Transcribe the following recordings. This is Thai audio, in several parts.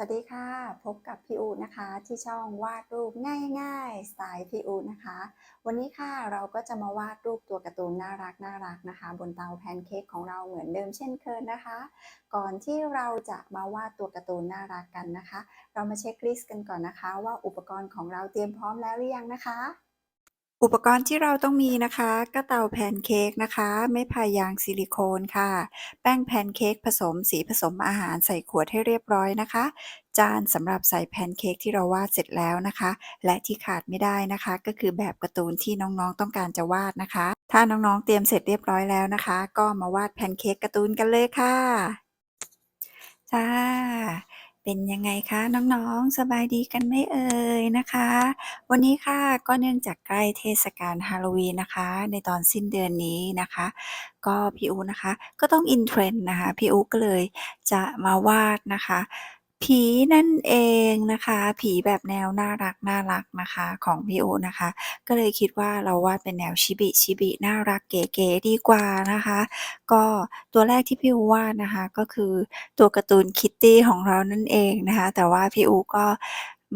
สวัสดีค่ะ พบกับพี่อูนะคะ ที่ช่องวาดรูปง่ายๆสไตล์พี่อูนะคะ วันนี้ค่ะเราก็จะมาวาดรูปตัวการ์ตูนน่ารักน่ารักนะคะ บนเตาแพนเค้กของเราเหมือนเดิมเช่นเคยนะคะ ก่อนที่เราจะมาวาดตัวการ์ตูนน่ารักกันนะคะ เรามาเช็คลิสต์กันก่อนนะคะ ว่าอุปกรณ์ของเราเตรียมพร้อมแล้วหรือยังนะคะ อุปกรณ์ที่เราต้องมีนะคะ ก็เตาแพนเค้กนะคะ ไม้พายางซิลิโคนค่ะ แป้งแพนเค้กผสมสีผสมอาหารใส่ขวดให้เรียบร้อยนะคะ จานสำหรับใส่แพนเค้กที่เราวาดเสร็จแล้วนะคะ และที่ขาดไม่ได้นะคะ ก็คือแบบการ์ตูนที่น้องๆต้องการจะวาดนะคะ ถ้าน้องๆเตรียมเสร็จเรียบร้อยแล้วนะคะ ก็มาวาดแพนเค้กการ์ตูนกันเลยค่ะจ้า เป็นยังไงคะน้องๆ สบายดีกันไหมเอ่ยนะคะ วันนี้ค่ะก็เนื่องจากใกล้เทศกาลฮาโลวีนนะคะ ในตอนสิ้นเดือนนี้นะคะ ก็พี่อูนะคะ ก็ต้องอินเทรนด์นะคะ พี่อูก็เลยจะมาวาดนะคะ ผีนั่นเองนะคะ ผีแบบแนวน่ารักน่ารักนะคะ ของพี่โอนะคะ ก็เลยคิดว่าเราวาดเป็นแนวชิบิชิบิน่ารักเก๋ๆดีกว่านะคะ ก็ตัวแรกที่พี่อูวาดนะคะ ก็คือตัวการ์ตูนคิตตี้ของเรานั่นเองนะคะ แต่ว่าพี่อูก็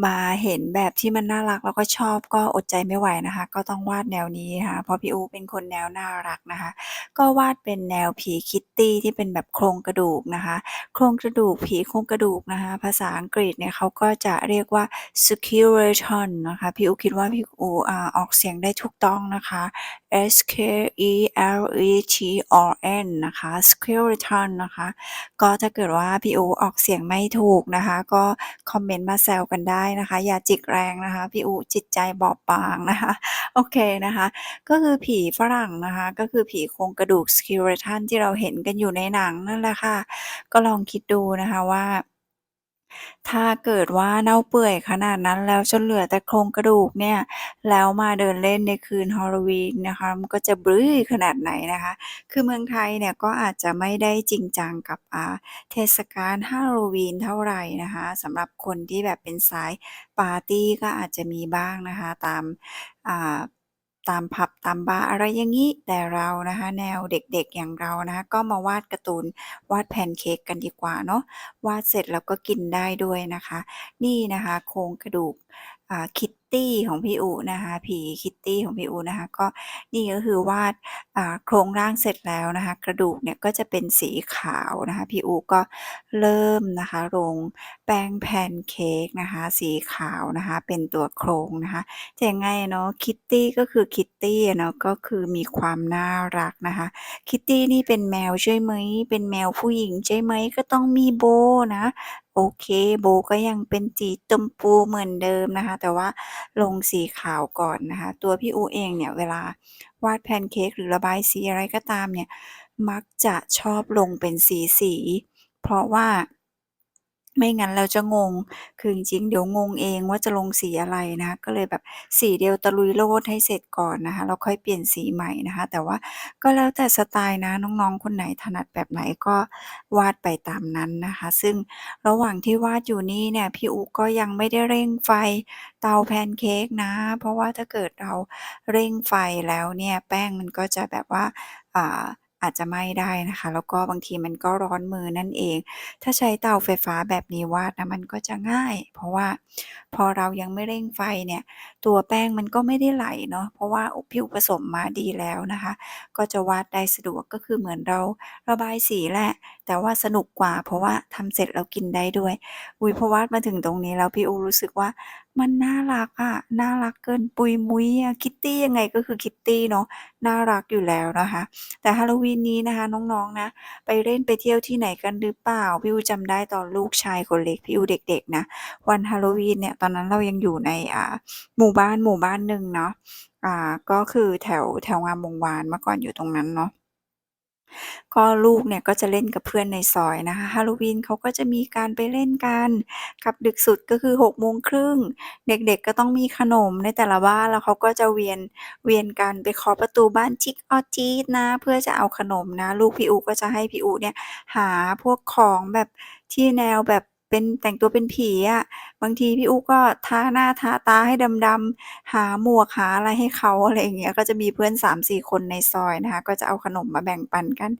มาเห็นแบบที่มันน่ารักแล้วก็ชอบก็อดใจไม่ไหวนะคะ ก็ต้องวาดแนวนี้ค่ะ เพราะพี่อูเป็นคนแนวน่ารักนะคะ ก็วาดเป็นแนวผีคิตตี้ที่เป็นแบบโครงกระดูกนะคะ โครงกระดูกผีโครงกระดูกนะคะ ภาษาอังกฤษเนี่ยเขาก็จะเรียกว่า skeleton นะคะ พี่อูคิดว่าพี่อูอ่าออกเสียงได้ถูกต้องนะคะ S K E L E T O N นะคะ skeleton นะคะ ก็ถ้าเกิดว่าพี่อูออกเสียงไม่ถูกนะคะ ก็คอมเมนต์มาแซวกันได้นะคะ อย่าจิกแรงนะคะ พี่อูจิตใจบอบบางนะคะ โอเคนะคะ ก็คือผีฝรั่งนะคะ ก็คือผีโครงกระดูก skeleton ที่เราเห็นกันอยู่ในหนังนั่นแหละค่ะ ก็ลองคิดดูนะคะว่า ถ้าเกิดว่าเน่าเปื่อยขนาดนั้นแล้วจนเหลือแต่โครงกระดูกเนี่ย แล้วมาเดินเล่นในคืนฮาโลวีนนะคะ มันก็จะบื้อขนาดไหนนะคะ คือเมืองไทยเนี่ยก็อาจจะไม่ได้จริงจังกับเทศกาลฮาโลวีนเท่าไหร่นะคะสำหรับคนที่แบบเป็นสายปาร์ตี้ก็อาจจะมีบ้างนะคะ ตามอ่า ตามผับตามบาร์อะไรอย่างงี้ แต่เรานะคะแนวเด็กๆอย่างเรานะคะก็มาวาดการ์ตูนวาดแพนเค้กกันดีกว่าเนาะวาดเสร็จแล้วก็กินได้ด้วยนะคะ นี่นะคะ โครงกระดูก คิตตี้ของพี่อูนะคะผีคิตตี้ของพี่อูนะคะก็นี่ก็คือวาดโครงร่างเสร็จแล้วนะคะกระดูกเนี่ยก็จะเป็นสีขาวนะคะพี่อูก็เริ่มนะคะลงแป้งแพนเค้กนะคะสีขาวนะคะเป็นตัวโครงนะคะจะยังไงเนาะคิตตี้ก็คือคิตตี้เนาะก็คือมีความน่ารักนะคะคิตตี้นี่เป็นแมวใช่ไหมเป็นแมวผู้หญิงใช่ไหมก็ต้องมีโบนะ โอเคโบก็ยังเป็นสีชมพูเหมือนเดิมนะคะ แต่ว่าลงสีขาวก่อนนะคะ ตัวพี่อูเองเนี่ยเวลาวาดแพนเค้กหรือระบายสีอะไรก็ตามเนี่ย มักจะชอบลงเป็นสีสี เพราะว่า ไม่งั้นแล้วจะงง คือจริงๆ เดี๋ยวงงเองว่าจะลงสีอะไรนะคะก็เลยแบบสีเดียวตะลุยโลดให้เสร็จก่อนนะคะ แล้วค่อยเปลี่ยนสีใหม่นะคะ แต่ว่าก็แล้วแต่สไตล์นะ น้องๆ คนไหนถนัดแบบไหนก็วาดไปตามนั้นนะคะ ซึ่งระหว่างที่วาดอยู่นี่เนี่ย พี่อูก็ยังไม่ได้เร่งไฟเตาแพนเค้กนะ เพราะว่าถ้าเกิดเราเร่งไฟแล้วเนี่ย แป้งมันก็จะแบบว่า อ่า อาจจะไหม้ได้นะคะ แล้วก็บางทีมันก็ร้อนมือนั่นเอง ถ้าใช้เตาไฟฟ้าแบบนี้วาดนะมันก็จะง่าย เพราะว่าพอเรายังไม่เร่งไฟเนี่ย ตัวแป้งมันก็ไม่ได้ไหลเนาะเพราะว่าพี่อูผสมมาดีแล้วนะคะ ก็จะวาดได้สะดวกก็คือเหมือนเราระบายสีแหละแต่ว่าสนุกกว่า เพราะว่าทำเสร็จแล้วกินได้ด้วย อุ๊ยพอวาดมาถึงตรงนี้แล้วพี่อูรู้สึกว่ามันน่ารักอะน่ารักเกินปุยมุยอะคิตตี้ยังไงก็คือคิตตี้เนาะน่ารักอยู่แล้วนะคะ แต่ฮาโลวีนนี้นะคะน้องๆนะ ไปเล่นไปเที่ยวที่ไหนกันหรือเปล่า พี่อูจำได้ตอนลูกชายคนเล็กพี่อูเด็ก ๆ นะ วันฮาโลวีนเนี่ยตอนนั้นเรายังอยู่ในอ่าหมู่บ้านหมู่บ้านหนึ่งเนาะอ่าก็คือแถวแถวงามวงวานเมื่อก่อนอยู่ตรงนั้นเนาะ ก็ลูกเนี่ยก็จะเล่นกับเพื่อนในซอยนะคะฮาโลวีนเขาก็จะมีการไปเล่นกันกับดึกสุดก็คือหกโมงครึ่งเด็กๆก็ต้องมีขนมในแต่ละบ้านแล้วเขาก็จะเวียนเวียนกันไปเคาะประตูบ้านชิกออจีดนะ เพื่อจะเอาขนมนะ ลูกพี่อูก็จะให้พี่อูเนี่ยหาพวกของแบบที่แนวแบบ เป็นแต่งตัวเป็นผีอะบางทีพี่อู้ก็ทาหน้าทาตาให้ดำๆ หาหมวกหาอะไรให้เขาอะไรอย่างเงี้ย ก็จะมีเพื่อน 3-4 คนในซอยนะคะ ก็จะเอาขนมมาแบ่งปันกัน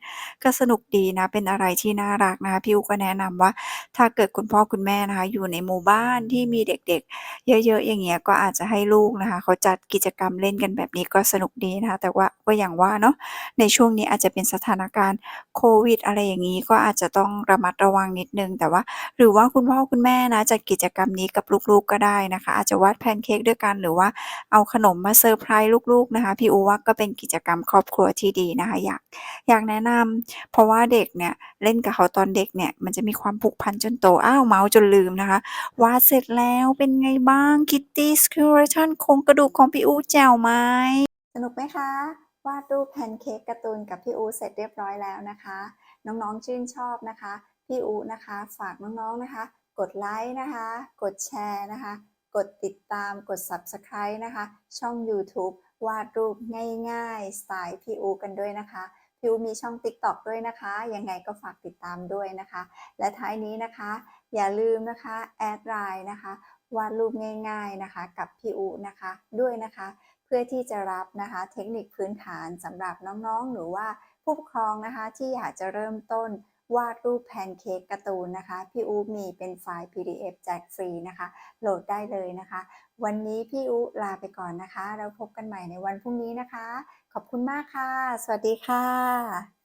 ก็สนุกดีนะ เป็นอะไรที่น่ารักนะคะ พี่อู้ก็แนะนำว่า ถ้าเกิดคุณพ่อคุณแม่นะคะ อยู่ในหมู่บ้านที่มีเด็กๆ เยอะๆ อย่างเงี้ย ก็อาจจะให้ลูกนะคะ เขาจัดกิจกรรมเล่นกันแบบนี้ก็สนุกดีนะคะ แต่ว่าก็อย่างว่าเนาะ ในช่วงนี้อาจจะเป็นสถานการณ์โควิด อะไรอย่างงี้ ก็อาจจะต้องระมัดระวังนิดนึง แต่ว่าหรือว่าคุณพ่อคุณแม่นะจัดกิจกรรมนี้กับลูกๆก็ได้นะคะ อาจจะวาดแพนเค้กด้วยกันหรือว่าเอาขนมมาเซอร์ไพรส์ลูกๆนะคะ พี่อูว่าก็เป็นกิจกรรมครอบครัวที่ดีนะคะ อยากอยากแนะนำเพราะว่าเด็กเนี่ยเล่นกับเขาตอนเด็กเนี่ยมันจะมีความผูกพันจนโตอ้าวเมาส์จนลืมนะคะวาดเสร็จแล้วเป็นไงบ้าง Kitty Skeleton โครงกระดูกของพี่อูแจ๋วไหม?สนุกไหมคะวาดรูปแพนเค้กการ์ตูนกับพี่อูเสร็จเรียบร้อยแล้วนะคะ น้องๆชื่นชอบนะคะ พี่อูนะคะ ฝากน้องๆนะคะ กดไลก์นะคะ กดแชร์นะคะ กดติดตามกด Subscribe นะคะ ช่องยูทูบวาดรูปง่ายๆสไตล์พี่อูกันด้วยนะคะพี่อูมีช่อง TikTok ด้วยนะคะ ยังไงก็ฝากติดตามด้วยนะคะ และท้ายนี้นะคะ อย่าลืมนะคะแอด LINE นะคะวาดรูปง่าย ๆนะคะ กับพี่อูนะคะด้วยนะคะ เพื่อที่จะรับนะคะ เทคนิคพื้นฐานสำหรับน้องๆ หรือว่าผู้ปกครองนะคะที่อยากจะเริ่มต้น วาดรูปแพนเค้กการ์ตูนนะคะ พี่อู๋มีเป็นไฟล์ PDF แจกฟรีนะคะ โหลดได้เลยนะคะ วันนี้พี่อู๋ลาไปก่อนนะคะแล้วพบกันใหม่ในวันพรุ่งนี้นะคะ ขอบคุณมากค่ะ สวัสดีค่ะ